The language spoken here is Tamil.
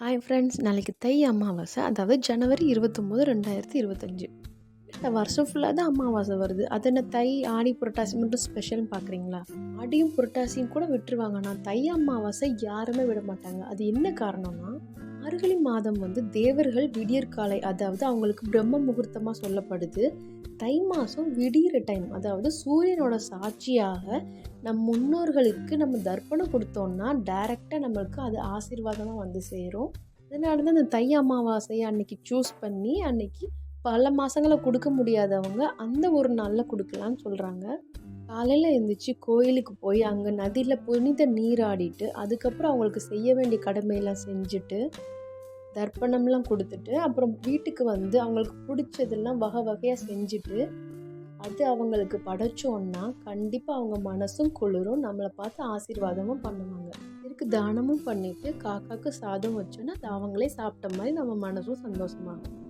ஹாய் ஃப்ரெண்ட்ஸ் நாளைக்கு தை அமாவாசை அதாவது ஜனவரி இருபத்தொம்போது ரெண்டாயிரத்தி இருபத்தஞ்சி. இந்த வருஷம் ஃபுல்லாக தான் அமாவாசை வருது. அது என்ன தை ஆடி புரட்டாசி மட்டும் ஸ்பெஷல்னு பார்க்குறீங்களா ஆடியும் புரட்டாசியும் கூட விட்டுருவாங்க. ஆனால் தை அமாவாசை யாருமே விட மாட்டாங்க. அது என்ன காரணம்னா மார்கழி மாதம் வந்து தேவர்கள் விடியற்காலை அதாவது அவங்களுக்கு பிரம்ம முகூர்த்தமாக சொல்லப்படுது. தை மாதம் விடியிற டைம் அதாவது சூரியனோட சாட்சியாக நம் முன்னோர்களுக்கு நம்ம தர்ப்பணம் கொடுத்தோம்னா டைரெக்டாக நம்மளுக்கு அது ஆசீர்வாதமாக வந்து சேரும். அதனால தான் அந்த தை அமாவாசையை அன்னைக்கு சூஸ் பண்ணி அன்னைக்கு பல மாதங்களை கொடுக்க முடியாதவங்க அந்த ஒரு நாளில் கொடுக்கலான்னு சொல்கிறாங்க காலையில் எழுந்திரிச்சு கோயிலுக்கு போய் அங்கே நதியில் புனித நீராடிட்டு அதுக்கப்புறம் அவங்களுக்கு செய்ய வேண்டிய கடமையெல்லாம் செஞ்சுட்டு தர்ப்பணம்லாம் கொடுத்துட்டு அப்புறம் வீட்டுக்கு வந்து அவங்களுக்கு பிடிச்சதெல்லாம் வகை வகையாக செஞ்சுட்டு அது அவங்களுக்கு படைச்சோன்னா கண்டிப்பாக அவங்க மனசும் குளிரும் நம்மளை பார்த்து ஆசீர்வாதமும் பண்ணுவாங்க. இதுக்கு தானமும் பண்ணிவிட்டு காக்காக்கு சாதம் வச்சோன்னா அது அவங்களே சாப்பிட்ட மாதிரி நம்ம மனசும் சந்தோஷமாகும்